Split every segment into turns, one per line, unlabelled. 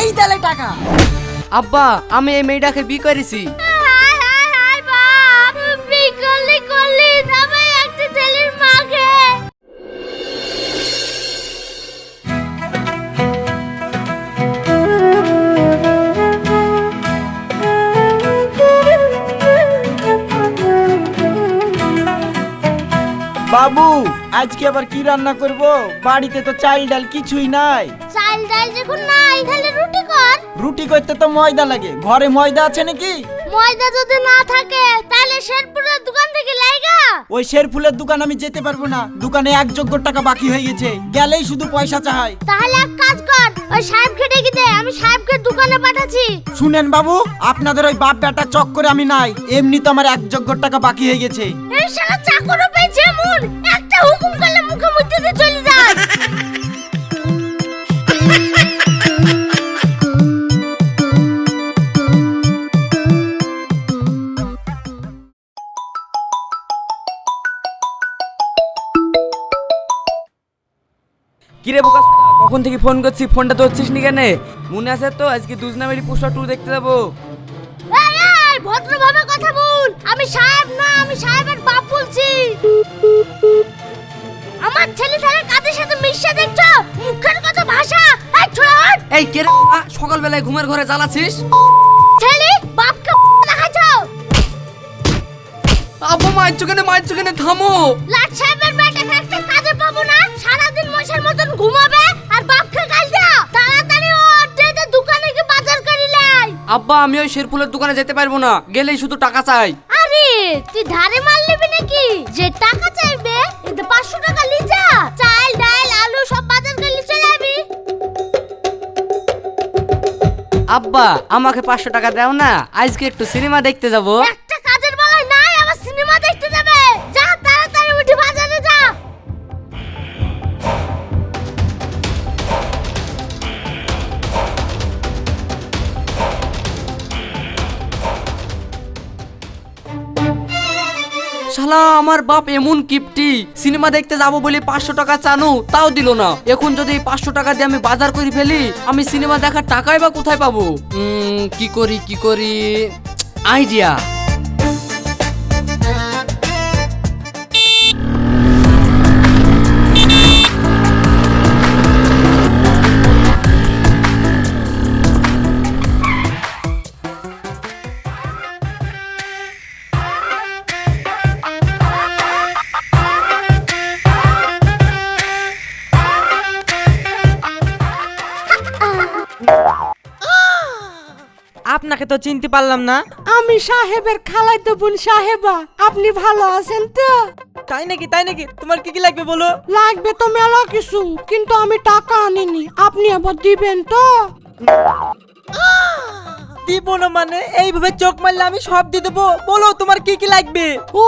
এই তালে টাকা।
আব্বা আমি এই মেয়েটাকে বি করেছি।
বাবু আজকে আবার কি রান্না করব? বাড়িতে তো চাল ডাল কিছুই নাই।
চাল ডাল যখন নাই তাহলে রুটি কর।
রুটি করতে তো ময়দা লাগে। ঘরে ময়দা আছে নাকি?
ময়দা যদি না থাকে তাহলে শেরপুরের দোকান থেকে লাইগা
ওই শের ফুলের দোকান আমি যেতে পারব না। দোকানে এক যোগ্য টাকা বাকি হয়ে গেছে। গেলেই শুধু পয়সা চাই।
তাহলে এক কাজ কর ওই সাহেবকে ডেকে দে আমি সাহেবকে দোকানে পাঠাচ্ছি।
শুনেন বাবু আপনাদের ওই বাপ বেটা চক্করে আমি নাই। এমনি তো আমার এক যোগ্য টাকা বাকি হয়ে গেছে।
এই শালা চাকরও পেয়েছে এমন
কখন থেকে ফোন করছি? ফোনটা তো হচ্ছিস নি কেন? মনে আছে তো? আজকে দুজনামেরি পুষ্পা টু দেখতে যাব।
ভদ্রভাবে কথা বল। আমি সাহেব না আমি সাহেবের বাপ বলছি। আমার ছেলে ছেলে কাদের সাথে মিশে দেখছ? মুখের কত ভাষা। এই ছোড়া
এই কে রে সকালবেলায় ঘুমের ঘরে জ্বালাছিস
ছেলে বাপকে দেখাচ্ছ?
আব্বা মায়ের চোখে মায়ের চোখে থামো।
লাট সাহেবের বেটাকে একটা কাজে পাবো না? সারাদিন মশার মতন ঘুমাবে?
আব্বা আমি ওই শেরপুলের দোকানে যেতে পারব না। গেলেই শুধু টাকা চাই।
আরে তুই ধারে মাল নেবি নাকি? যে টাকা চাইবে এতে পাঁচশো টাকা লিজা। চাল ডাল আলু সব বাজার করলে চলে যাবি
আব্বা আমাকে পাঁচশো টাকা দাও না আজকে একটু সিনেমা দেখতে যাব। শালা আমার বাপ এমন কিপটি। সিনেমা দেখতে যাব বলে পাঁচশো টাকা চানো, তাও দিল না। এখন যদি পাঁচশো টাকা দিয়ে আমি বাজার করে ফেলি, আমি সিনেমা দেখার টাকাই বা কোথায় পাবো? কি করি কি করি? আইডিয়া।
আপনাকে তো চিনতে পারলাম না। আমি সাহেবের খালাই তো বোন সাহেবা। আপনি ভালো আছেন তো? তাই নাকি তাই নাকি? তোমার কি কি লাগবে বলো? লাগবে তো মেলা কিছু কিন্তু আমি টাকা আনিনি। আপনি আবার দিবেন তো? দিব না মানে? এইভাবে চোখ মারলে আমি সব দিয়ে দেবো। বলো তোমার কি কি লাগবে? ও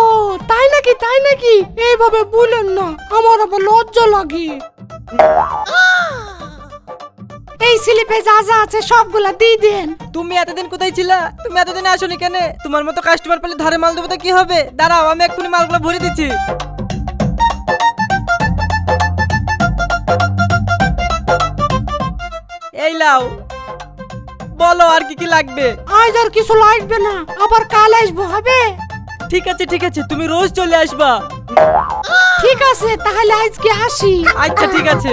তাই নাকি তাই নাকি? এইভাবে বলেন না আমার আবার লজ্জা লাগে। এই স্লিপে যা যা আছে সবগুলা দিয়ে দেন। তুমি এতদিন কোথায় ছিলা? তুমি এতদিন আসনি কেন? তোমার মতো কাস্টমার পেলে ধারে মাল দেবো তো কি হবে? দাঁড়াও আমি এক্ষুনি মালগুলো ভরে দিচ্ছি। এই লাও। বলো আর কি কি লাগবে? আজ আর কিছু লাগবে না আবার কাল আসব হবে? ঠিক আছে ঠিক আছে তুমি রোজ চলে আসবা। ঠিক আছে তাহলে আজকে আসি। আচ্ছা ঠিক আছে।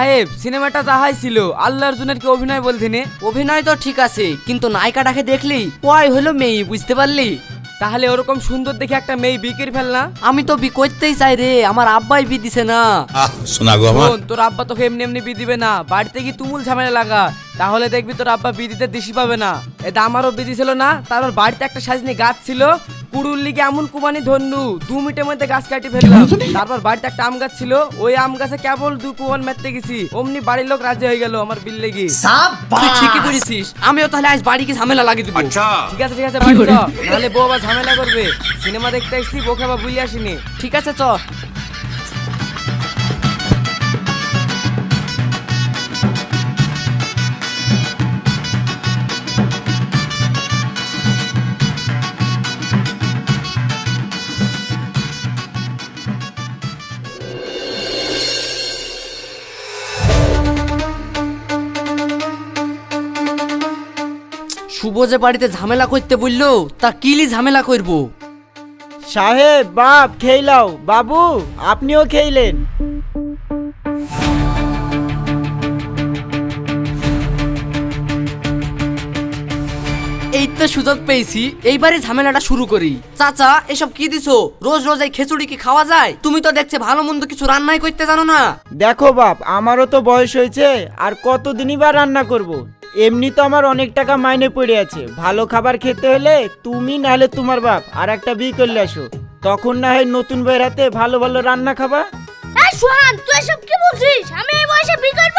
সাহেব সিনেমাটা তাহাই ছিল আল্লাহ অর্জুনের কি অভিনয় বলতেনে? অভিনয় তো ঠিক আছে কিন্তু নায়িকাটাকে দেখলি ওয়াই হলো মেয়ে বুঝতে পারলি?
তাহলে ওরকম সুন্দর দেখে একটা মেয়ে বিকির ফেল না?
আমি তো বি করতেই চাই রে আমার আব্বাই বি দিছে না।
শোনা গো আমার।
শোন, তোর আব্বা তোকে এমনি এমনি বি দিবে না বাড়িতে কি তুমুল ঝামেলা লাগা। তাহলে দেখবি তোর আব্বা বিদিতে দিশি পাবে না। এটা আমারও বিধি ছিল না তারপর বাড়িতে একটা সাজনি গাছ ছিল। কুড়ুর লিগে এমন কুমানি ধরনু দু মিনিটের মধ্যে গাছ কাটি ফেললাম। তারপর বাড়িতে একটা আম গাছ ছিল ওই আম গাছে কেবল দু কুয়ান মারতে গেছি। অমনি বাড়ির লোক রাজি হয়ে গেল আমার বিল লেগে।
তুই ঠিকই করেছিস আমিও তাহলে আজ বাড়ি কি ঝামেলা লাগিয়ে দিব।
ঠিক আছে ঠিক আছে বাড়ি চ। নাহলে বউ আবার ঝামেলা করবে। সিনেমা দেখতে আসছি বউকে আবার বুঝে আসিনি।
ঠিক আছে চ। শুভ যে বাড়িতে ঝামেলা করতে বলল তা কিলি ঝামেলা করব?
সাহেব বাপ খেইলাও বাবু আপনিও খেইলেন।
এই তো সুযোগ পেয়েছি এইবারে ঝামেলাটা শুরু করি। চাচা এসব কি দিছো? রোজ রোজ এই খিচুড়ি কি খাওয়া যায়? তুমি তো দেখছে ভালো মন্দ কিছু রান্নাই করতে জানো না।
দেখো বাপ আমারও তো বয়স হয়েছে আর কতদিনই বা রান্না করব। এমনি তো আমার অনেক টাকা মাইনে পড়ে আছে। ভালো খাবার খেতে হলে তুমি নাহলে তোমার বাপ আর একটা বিয়ে করলে আসো। তখন না হয় নতুন বইয়ের হাতে ভালো ভালো রান্না খাবা।
এই সোহান তুই এসব কি বলছিস? আমি এই বয়সে বিয়ে করব?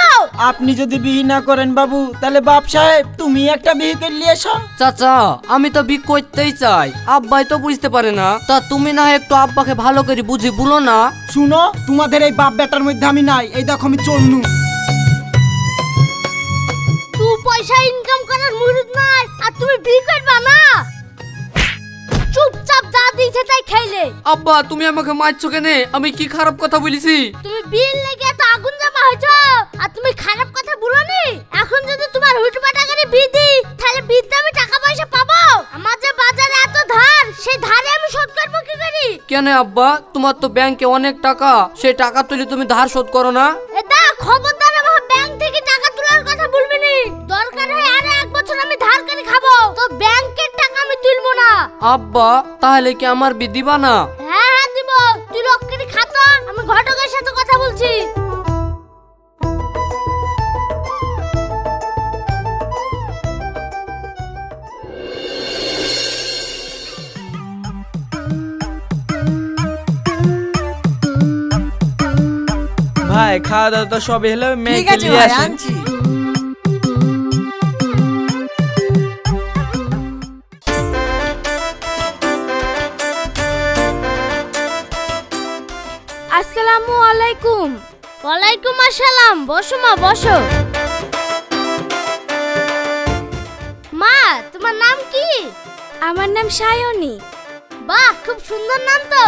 আপনি যদি বিয়ে না করেন বাবু তাহলে বাপ সাহেব তুমি একটা বিয়ে করলে এসো
চাচা আমি তো বিক করতেই চাই। আব্বাই তো বুঝতে পারে না। তা তুমি না হয় একটু আব্বাকে ভালো করে বুঝি বলো না।
শুনো তোমাদের এই বাপ বেটার মধ্যে আমি নাই। এই দেখো আমি চলনু।
পয়সা ইনকাম করার মুরুদ নাই আর তুমি বিয়ে করবা না? চুপচাপ যা দিয়েছে তাই খাইলে
আব্বা তুমি আমাকে মারছো কেনে? আমি কি খারাপ কথা বলেছি?
তুমি বিল লেগে এত আগুন জামা হয়েছো আর তুমি খারাপ কথা বলোনি? এখন যদি তোমার হুটপাটা করে বিয়ে দিই তাহলে বিয়েতে আমি টাকা পয়সা পাবো? আমার যে বাজারে এত ধার সেই ধারে আমি শোধ করব কি করি?
কেন আব্বা? তোমার তো ব্যাংকে অনেক টাকা। সেই টাকা তুলে তুমি ধার শোধ করো না?
এটা খবরদার আমার ব্যাংক থেকে টাকা তোলার কথা বলবি নি। দরকার হয় আরও এক বছর আমি ধার করে খাব। তো ব্যাংকের টাকা আমি তুলবো না।
আব্বা তাহলে কি আমার বি দিবা না?
হ্যাঁ হ্যাঁ দিব। তুই লক্ষ্মীর খাতো আমি ঘটকের সাথে কথা বলছি।
ভাই খাওয়া দাওয়া তো সব হলো মেয়েকে নিয়ে আসেন
আসসালামু আলাইকুম। ওয়ালাইকুম আসসালাম বসো মা বসো। মা তোমার নাম কি? আমার নাম সায়নী। বাহ খুব সুন্দর নাম তো।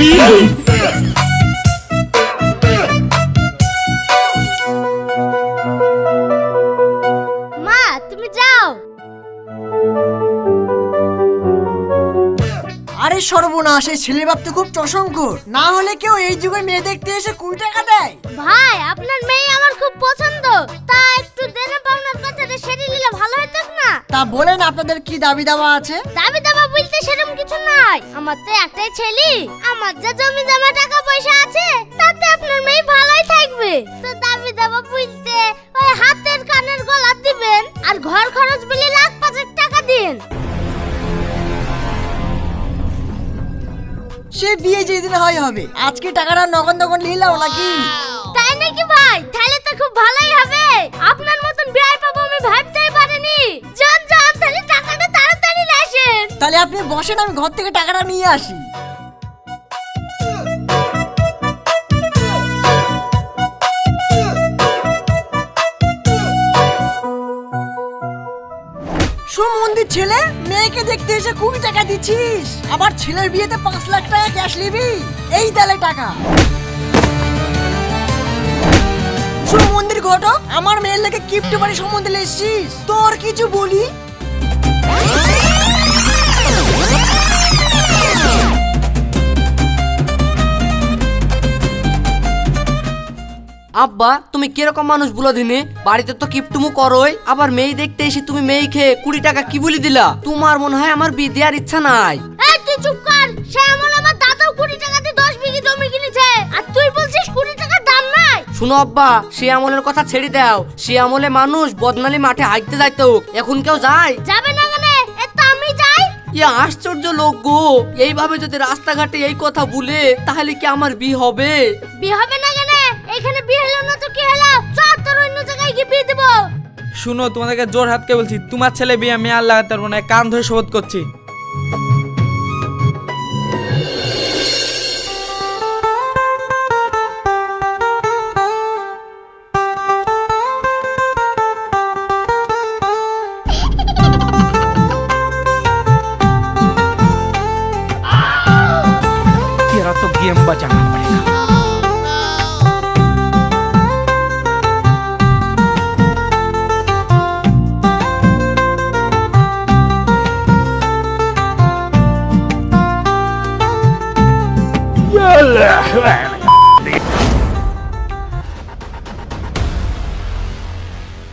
মা
সর্বনাশ এই ছেলে বাপ তো খুব চশঙ্কর না হলে কেউ এই যুগে মেয়ে দেখতে এসে কুড়ি টাকা দেয়?
ভাই আপনার মেয়ে আমার খুব পছন্দ। তা একটু দেনা পাওনার কথাটা সেরে নিলে ভালো হতো না?
তা বলেন আপনাদের কি দাবি দাওয়া আছে?
দাবি দাবা বলতে সেরকম কিছু নাই। আমার তো একটাই ছেলে। আমার যা জমি জমা টাকা পয়সা আছে তাতে আপনার মেয়ে ভালোই থাকবে।
বিয়ে হয় হবে। আজকে টাকাটা নগদ নগদ নিলাম নাকি?
তাই নাকি ভাই? তাহলে তো খুব ভালোই হবে। আপনার মতন বিয়ে পাবো আমি ভাবতেই পারিনি। যান যান তাহলে টাকাটা তাড়াতাড়ি আসেন।
তাহলে আপনি বসেন আমি ঘর থেকে টাকাটা নিয়ে আসি। সুমন্দির ছেলে, মেয়েকে দেখতে এসে কুড়ি টাকা দিচ্ছিস। আবার ছেলের বিয়েতে পাঁচ লাখ টাকা ক্যাশ নিবি? এই তালে টাকা। সুমন্দির ঘটক, আমার মেয়ের লেগে কিপ্ট বাড়ি সম্বন্ধে এসছিস তোর কিছু বলি?
আব্বা তুমি কীরকম মানুষ বলো দিনে? বাড়িতে তো কিপটুমু করোই। আবার মেয়ে দেখতে এসে তুমি মেয়ে খেয়ে কুড়ি টাকা কি বলি দিলা? তোমার মনে হয় আমার বিয়ে দেওয়ার ইচ্ছা নাই।
এই তুই চুপ কর। সে এমন আমার দাদাও কুড়ি টাকা দিয়ে দশ বিঘি জমি কিনেছে। আর তুই বলছিস কুড়ি টাকার দাম নাই?
শুনো আব্বা সে আমলের কথা ছেড়ে দাও। সে আমলে মানুষ বদনালি মাঠে হাঁটতে যাইতো এখন কেউ যায়?
যাবে না কেন? এ তো আমি যাই।
ইয়ে আশ্চর্য লোক গো। এইভাবে যদি রাস্তাঘাটে এই কথা বলে তাহলে কি আমার বিয়ে হবে?
বিয়ে হবে না বিয়ে দেবো।
শুনো, তোমাদেরকে জোর হাতকে বলছি, তোমার ছেলে বিয়ে আমি লাগাতে পারব না কান ধরে শোধ করছি।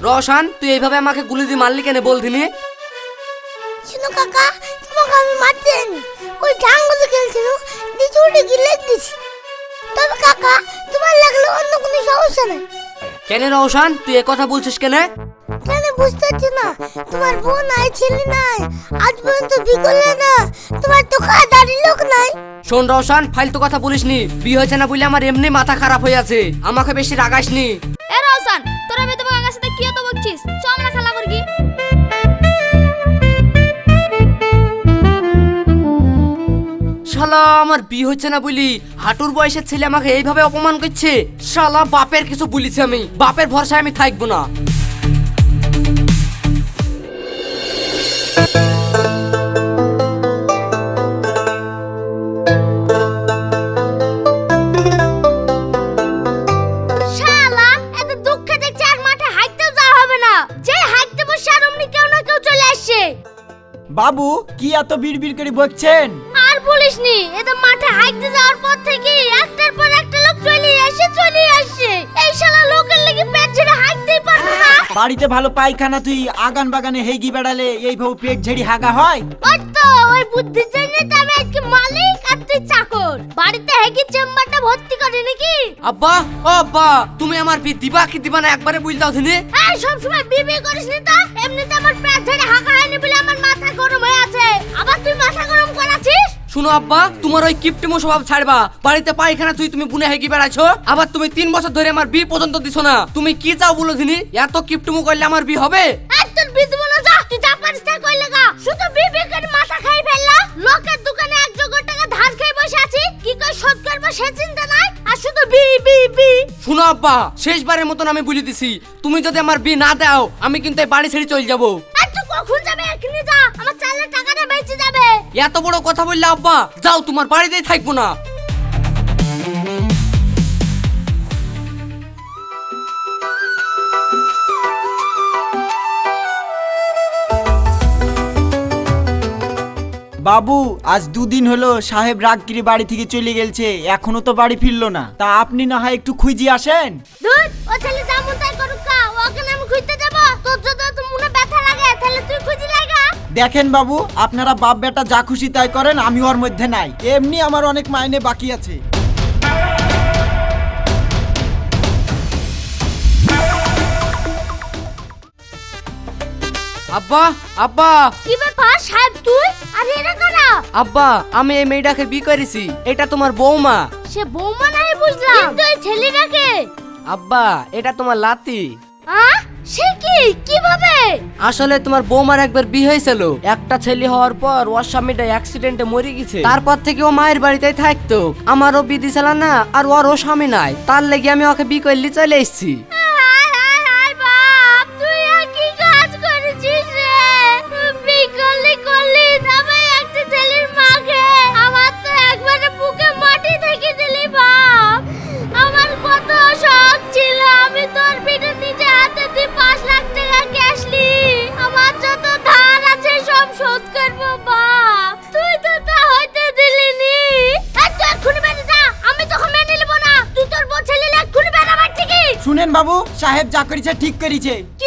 রওশান তুই এইভাবে আমাকে গুলি দিয়ে মারলি কেন বল দিনি?
শুনো কাকা তোমাকে আমি মারতেনি। ওই ঢাঙ্গুলো খেলছিল গিয়ে লেগ দিছি তবে কাকা তোমার লাগলে অন্য কোনো সমস্যা নেই।
কেন রওশান তুই এ কথা বলছিস কেন?
কেন বুঝতে পারছি না। তোমার বউ নাই ছেলে নাই। আজ পর্যন্ত বিয়ে করলে না। তোমার তো কাজদারি লোক নাই।
শোন রওশান ফালতু কথা বলিস নি বিয়ে হয়েছে না বলে আমার এমনি মাথা খারাপ হয়ে আছে। আমাকে বেশি রাগাস নি
এ রওশন তোরা বেদব কাকার সাথে কি তো বকছিস? চ আমরা খেলা করি
শালা আমার বিয়ে হচ্ছে না বলি হাঁটুর বয়সের ছেলে আমাকে এইভাবে অপমান করছে? শালা বাপের কিছু বলিছি আমি। বাপের ভরসায় আমি থাকব না।
বাবু কি এত বিড়বিড় করে বকছেন?
আর বলিসনি এ তো মাঠে হাইতে যাওয়ার পর থেকে একটার পর একটা লোক চলে আসে চলে আসে। এই শালা লোকের লাগি পেট ছেড়ে হাঁটতেই পারব না।
বাড়িতে ভালো পায়খানা তুই আগান বাগানে হেগি বেড়ালে এইভাবে পেট ঝেড়ি হাগা হয়?
ওই তো ওই বুদ্ধি জন্য তো আমি বাড়িতে হেগি চেম্বারটা ভর্তি করে নাকি?
আব্বা ও আব্বা তুমি আমার বিয়ে দিবা কি দিবা না একবারে বুঝ দাও দিনে
এই সব সময় বিবি করিস নি তো। এমনিতে আমার পেট ঝেড়ে হাঁকা হয়নি বলে আমার মাথা গরম হয়ে আছে। আবার তুই মাথা গরম করাছিস?
শুনো আব্বা তোমার ওই কিপটিমো স্বভাব ছাড়বা। বাড়িতে পায়খানা তুই তুমি বুনে হেগি বেড়াইছো। আবার তুমি তিন বছর ধরে আমার বিয়ে পর্যন্ত দিছো না। তুমি কি চাও বলো দিনি এত কিপটিমো করলে আমার বিয়ে হবে?
আর তোর বিধবো না তাই কইলে গা। শুধু বিবি করে মাথা খাই ফেললা। লোকের দোকানে এক জোগাড় টাকা ধার খেয়ে বসে আছি। কি করে শোধ করব সে চিন্তা নাই? আর শুধু বি বি বি।
শুনো আব্বা শেষবারের মতন আমি বলে দিছি। তুমি যদি আমার বি না দাও আমি কিন্তু এই বাড়ি ছেড়ে চলে যাব।
আর তুই কখন যাবে এখনই যা। আমার চালের টাকাটা বেঁচে যাবে।
এত বড় কথা বললে আব্বা যাও তোমার বাড়িতেই থাকব না।
বাবু আজ দুদিন হলো সাহেব রাগগিরি বাড়ি থেকে চলে গেলছে এখনও তো বাড়ি ফিরলো না। তা আপনি না হয় একটু খুঁজি আসেন?
ধুর ও ছেলে যেমন তাই করুক কা ওকে আমি খুঁজতে যাব। তোর যদি তো মনে ব্যথা লাগে তাহলে তুই খুঁজি লাগা
দেখেন বাবু আপনারা বাপ বেটা যা খুশি তাই করেন আমি ওর মধ্যে নাই। এমনি আমার অনেক মাইনে বাকি আছে।
আব্বা আব্বা।
কি ব্যাপার সাহেব তুই? আর এরা কারা?
আব্বা আমি এই মেয়েটাকে বিয়ে করেছি। এটা তোমার বৌমা।
সে বৌমা নাই বুঝলাম। কিন্তু এই ছেলেটাকে?
আব্বা এটা তোমার লাতি।
আ? সে কি? কীভাবে?
আসলে তোমার বৌমার একবার বিয়ে হয়েছিল। একটা ছেলে হওয়ার পর ওর স্বামীটা অ্যাক্সিডেন্টে মরে গেছে। তারপর থেকে ও মায়ের বাড়িতেই থাকতো। আমারও বিয়ে দিছিল না আর ওর ও স্বামী নাই। তার লেগে আমি ওকে বিয়ে করলে চলে এসেছি।
আর তুই এক্ষুনি বেরিয়ে যা আমি তোকে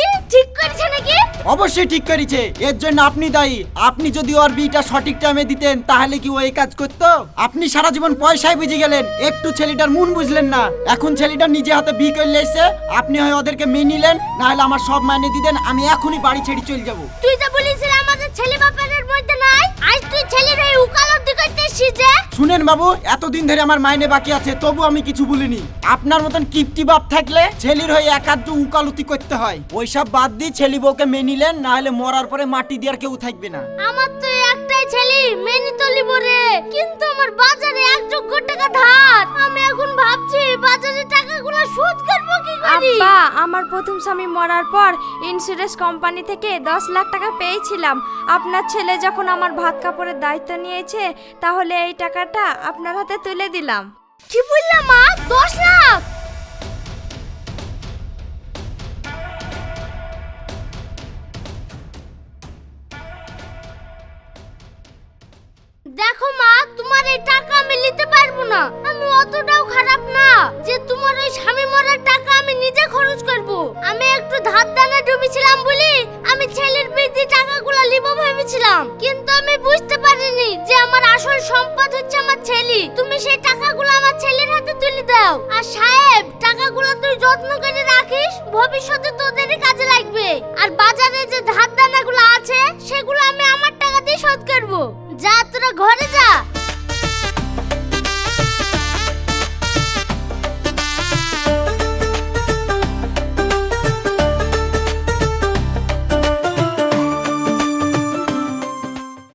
অবশ্যই ঠিক করেছে। এর জন্য আপনি দায়ী। আপনি যদি ওর বিটা সঠিক টাইমে দিতেন তাহলে কি ও এই কাজ করতো? আপনি সারা জীবন পয়সায় বুঝে গেলেন একটু ছেলেটার মন বুঝলেন না। এখন ছেলেটা নিজে হাতে বি করলে এসে আপনি হয় ওদেরকে মেনে নিলেন নাহলে আমার সব মানে দিতেন আমি এখনই বাড়ি ছেড়ে চলে যাব।
তুই যে বলেছিলি আমাদের ছেলে বাপের মধ্যে নাই আজ তুই ছেলের এই উকালতি করতে এসেছিস
শুনেন বাবু এতদিন ধরে আমার মাইনে বাকি আছে তবু আমি কিছু বলিনি। আপনার মতন কিপটি বাপ থাকলে ছেলের হয়ে একান্ত উকালতি করতে হয়। ওইসব বাদ দিয়ে ছেলে বউকে মেনে নিলেন নাহলে মরার পরে মাটি দেওয়ার কেউ থাকবে না।
আমার তো একটাই ছেলে মেনি তলি বরে কিন্তু আমার বাজারে এক যোগ্য টাকা ধার। আমি এখন ভাবছি বাজারে টাকাগুলো শোধ করব কি করি?
আব্বা আমার প্রথম স্বামী মরার পর ইন্স্যুরেন্স কোম্পানি থেকে দশ লাখ টাকা পেয়েছিলাম। আপনার ছেলে যখন আমার ভাত কাপড়ের দায়িত্ব নিয়েছে তাহলে এই টাকাটা আপনার হাতে তুলে দিলাম।
কি বললাম মা? দশ লাখ? টাকা আমি নিতে পারব না। আমি অতটাও খারাপ না যে তোমার ওই স্বামী মরার টাকা আমি নিজে খরচ করব। আমি একটু ধার দানা ডুবেছিলাম বলে আমি ছেলের বিয়েতে টাকাগুলো নিব ভেবেছিলাম। কিন্তু আমি বুঝতে পারিনি যে আমার আসল সম্পদ হচ্ছে আমার ছেলে। তুমি সেই টাকাগুলো আমার ছেলের হাতে তুলে দাও। আর সাহেব, টাকাগুলো তুই যত্ন করে রাখিস, ভবিষ্যতে তোদেরই কাজে লাগবে। আর বাজারে যে ধার দানাগুলো আছে, সেগুলো আমি আমার টাকা দিয়ে শোধ করব। যা, তোরা ঘরে যা।